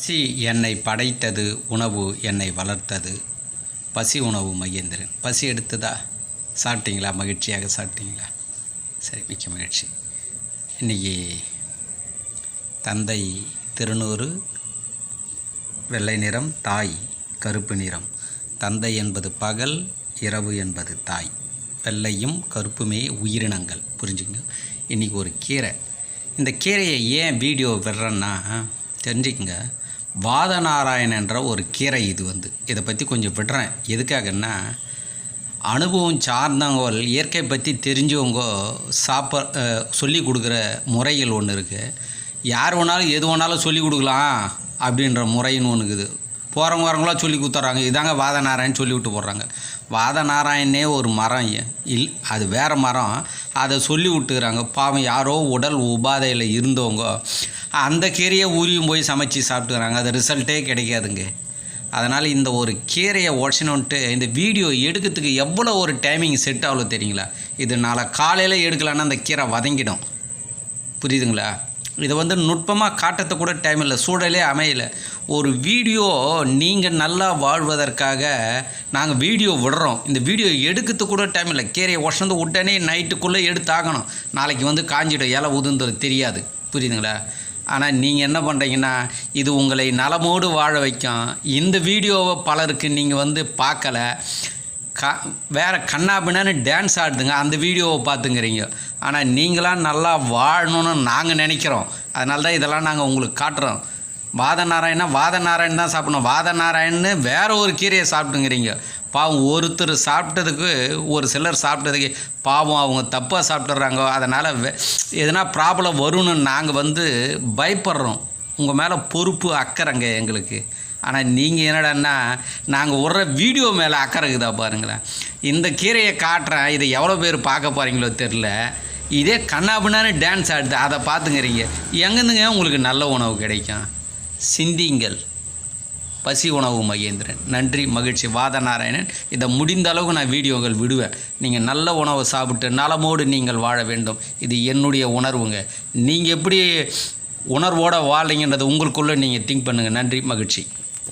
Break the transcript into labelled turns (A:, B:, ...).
A: பசி என்னை படைத்தது உணவு என்னை வளர்த்தது. பசி உணவு மகேந்திரன். பசி எடுத்ததா? சாப்பிட்டீங்களா? மகிழ்ச்சியாக சாப்பிட்டீங்களா? சரி மிக்க மகிழ்ச்சி. இன்றைக்கி தந்தை திருநூறு வெள்ளை நிறம் தாய் கருப்பு நிறம். தந்தை என்பது பகல் இரவு என்பது தாய். வெள்ளையும் கருப்புமே உயிரினங்கள். புரிஞ்சுக்கங்க. இன்றைக்கி ஒரு கீரை. இந்த கீரையை ஏன் வீடியோ விடுறேன்னா தெரிஞ்சுக்கங்க. வாதநாராயணன்ற ஒரு கீரை இது வந்து. இதை பற்றி கொஞ்சம் விடுறேன். எதுக்காகன்னா அனுபவம் சார்ந்தவங்க இயற்கை பற்றி தெரிஞ்சவங்க சாப்ப சொல்லி கொடுக்குற முறைகள் ஒன்று இருக்குது யார் வேணாலும் எது வேணாலும் சொல்லி கொடுக்கலாம் அப்படின்ற முறைன்னு ஒன்று இருக்குது. போகிறவங்க வரவங்களாம் சொல்லி கொடுத்துட்றாங்க. இதாங்க வாதநாராயண் சொல்லி விட்டு போடுறாங்க. வாதநாராயணே ஒரு மரம். இல் அது வேறு மரம். அதை சொல்லி விட்டுக்கிறாங்க பாவம் யாரோ உடல் உபாதையில் இருந்தவங்க. அந்த கீரையை ஊறியும் போய் சமைச்சு சாப்பிட்டுக்கிறாங்க அது ரிசல்ட்டே கிடைக்காதுங்க. அதனால் இந்த ஒரு கீரையை உடச்சினோன்ட்டு இந்த வீடியோ எடுக்கிறதுக்கு எவ்வளோ ஒரு டைமிங் செட் ஆகலோ தெரியுங்களா? இது நாளை காலையில் எடுக்கலான்னா அந்த கீரை வதங்கிடும். புரியுதுங்களா? இதை வந்து நுட்பமாக காட்டத்தை கூட டைம் இல்லை. சூழலே அமையலை. ஒரு வீடியோ நீங்கள் நல்லா வாழ்வதற்காக நாங்கள் வீடியோ விடுறோம். இந்த வீடியோ எடுக்கிறதுக்கு கூட டைம் இல்லை. கீரையை உடனே உடனே நைட்டுக்குள்ளே எடுத்தாகணும். நாளைக்கு வந்து காஞ்சிடும். இலை உதுந்தது தெரியாது. புரியுதுங்களா? ஆனால் நீங்கள் என்ன பண்ணுறீங்கன்னா இது உங்களை நலமோடு வாழ வைக்கும். இந்த வீடியோவை பலருக்கு நீங்கள் வந்து பார்க்கல. க வேறு கண்ணாபின்னு டான்ஸ் ஆடுதுங்க. அந்த வீடியோவை பார்த்துங்கிறீங்க. ஆனால் நீங்களாம் நல்லா வாழணும்னு நாங்கள் நினைக்கிறோம். அதனால தான் இதெல்லாம் நாங்கள் உங்களுக்கு காட்டுறோம். வாத நாராயணால் வாத நாராயண் தான் சாப்பிடணும். வாதநாராயணன்னு வேற ஒரு கீரையை சாப்பிட்டுங்கிறீங்க. பாவம் ஒருத்தர் சாப்பிட்டதுக்கு ஒரு சிலர் சாப்பிட்டதுக்கு பாவம் அவங்க தப்பாக சாப்பிட்றாங்க அதனால் எதனா ப்ராப்ளம் வரும்னு நாங்கள் வந்து பயப்படுறோம். உங்கள் மேலே பொறுப்பு அக்கறைங்க எங்களுக்கு. ஆனால் நீங்கள் என்னடான்னா நாங்கள் விட்ற வீடியோ மேலே அக்கறை இருக்குதா பாருங்களேன். இந்த கீரையை காட்டுறேன். இதை எவ்வளோ பேர் பார்க்க போகிறீங்களோ தெரில இதே கண்ணாபின்னான்னு டான்ஸ் ஆடுது. அதை பார்த்துங்கிறீங்க. எங்கேருந்துங்க உங்களுக்கு நல்ல உணவு கிடைக்கும்? சிந்திங்கள் பசி உணவு மகேந்திரன். நன்றி மகிழ்ச்சி. வாத நாராயணன் இதை முடிந்த அளவுக்கு நான் வீடியோங்கள் விடுவேன். நீங்கள் நல்ல உணவை சாப்பிட்டு நலமோடு நீங்கள் வாழ வேண்டும். இது என்னுடைய உணர்வுங்க. நீங்கள் எப்படி உணர்வோடு வாழ்றீங்கன்றது உங்களுக்குள்ளே நீங்கள் திங்க் பண்ணுங்கள் நன்றி மகிழ்ச்சி.